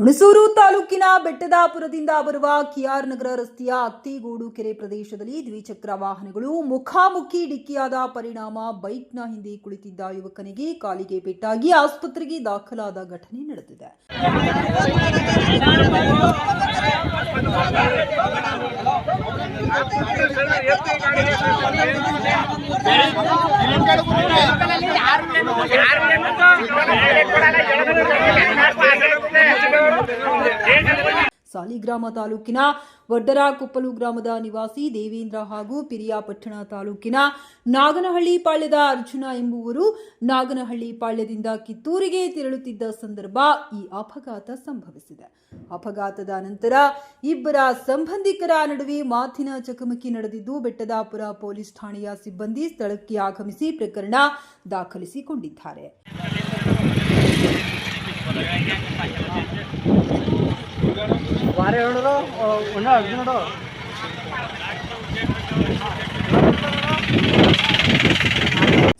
ಹುಣಸೂರು ತಾಲೂಕಿನ ಬೆಟ್ಟದಾಪುರದಿಂದ ಬರುವ ಕಿಯಾರ್ ನಗರ ರಸ್ತೆಯ ಅತ್ತಿಗೂಡು ಕೆರೆ ಪ್ರದೇಶದಲ್ಲಿ ದ್ವಿಚಕ್ರ ವಾಹನಗಳು ಮುಖಾಮುಖಿ ಡಿಕ್ಕಿಯಾದ ಪರಿಣಾಮ ಬೈಕ್ನ ಹಿಂದೆ ಕುಳಿತಿದ್ದ ಯುವಕನಿಗೆ ಕಾಲಿಗೆ ಪೆಟ್ಟಾಗಿ ಆಸ್ಪತ್ರೆಗೆ ದಾಖಲಾದ ಘಟನೆ ನಡೆದಿದೆ. ಸಾಲಿಗ್ರಾಮ ತಾಲೂಕಿನ ವಡ್ಡರ ಕುಪ್ಪಲು ಗ್ರಾಮದ ನಿವಾಸಿ ದೇವೇಂದ್ರ ಹಾಗೂ ಪಿರಿಯಾಪಟ್ಟಣ ತಾಲೂಕಿನ ನಾಗನಹಳ್ಳಿ ಪಾಳ್ಯದ ಅರ್ಜುನ ಎಂಬುವರು ನಾಗನಹಳ್ಳಿ ಪಾಳ್ಯದಿಂದ ಕಿತ್ತೂರಿಗೆ ತೆರಳುತ್ತಿದ್ದ ಸಂದರ್ಭ ಈ ಅಪಘಾತ ಸಂಭವಿಸಿದೆ. ಅಪಘಾತದ ನಂತರ ಇಬ್ಬರ ಸಂಬಂಧಿಕರ ನಡುವೆ ಮಾತಿನ ಚಕಮಕಿ ನಡೆದಿದ್ದು, ಬೆಟ್ಟದಾಪುರ ಪೊಲೀಸ್ ಠಾಣೆಯ ಸಿಬ್ಬಂದಿ ಸ್ಥಳಕ್ಕೆ ಆಗಮಿಸಿ ಪ್ರಕರಣ ದಾಖಲಿಸಿಕೊಂಡಿದ್ದಾರೆ.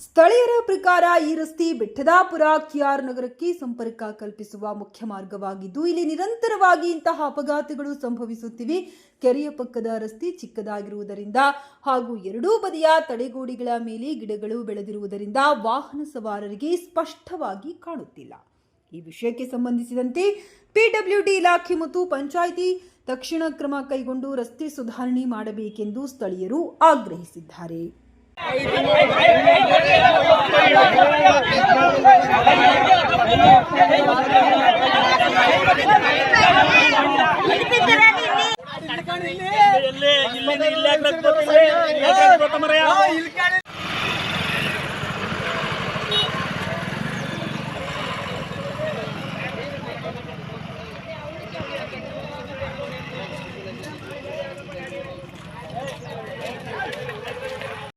ಸ್ಥಳೀಯರ ಪ್ರಕಾರ ಈ ರಸ್ತೆ ಬೆಟ್ಟದಾಪುರ ಕಿಯಾರ್ ನಗರಕ್ಕೆ ಸಂಪರ್ಕ ಕಲ್ಪಿಸುವ ಮುಖ್ಯ ಮಾರ್ಗವಾಗಿದ್ದು, ಇಲ್ಲಿ ನಿರಂತರವಾಗಿ ಇಂತಹ ಅಪಘಾತಗಳು ಸಂಭವಿಸುತ್ತಿವೆ. ಕೆರೆಯ ಪಕ್ಕದ ರಸ್ತೆ ಚಿಕ್ಕದಾಗಿರುವುದರಿಂದ ಹಾಗೂ ಎರಡೂ ಬದಿಯ ತಡೆಗೋಡಿಗಳ ಮೇಲೆ ಗಿಡಗಳು ಬೆಳೆದಿರುವುದರಿಂದ ವಾಹನ ಸವಾರರಿಗೆ ಸ್ಪಷ್ಟವಾಗಿ ಕಾಣುತ್ತಿಲ್ಲ. ಈ ವಿಷಯಕ್ಕೆ ಸಂಬಂಧಿಸಿದಂತೆ ಪಿಡಬ್ಲ್ಯೂಡಿ ಇಲಾಖೆ ಮತ್ತು ಪಂಚಾಯಿತಿ ತಕ್ಷಣ ಕ್ರಮ ಕೈಗೊಂಡು ರಸ್ತೆ ಸುಧಾರಣೆ ಮಾಡಬೇಕೆಂದು ಸ್ಥಳೀಯರು ಆಗ್ರಹಿಸಿದ್ದಾರೆ ಇಲ್ಲಿ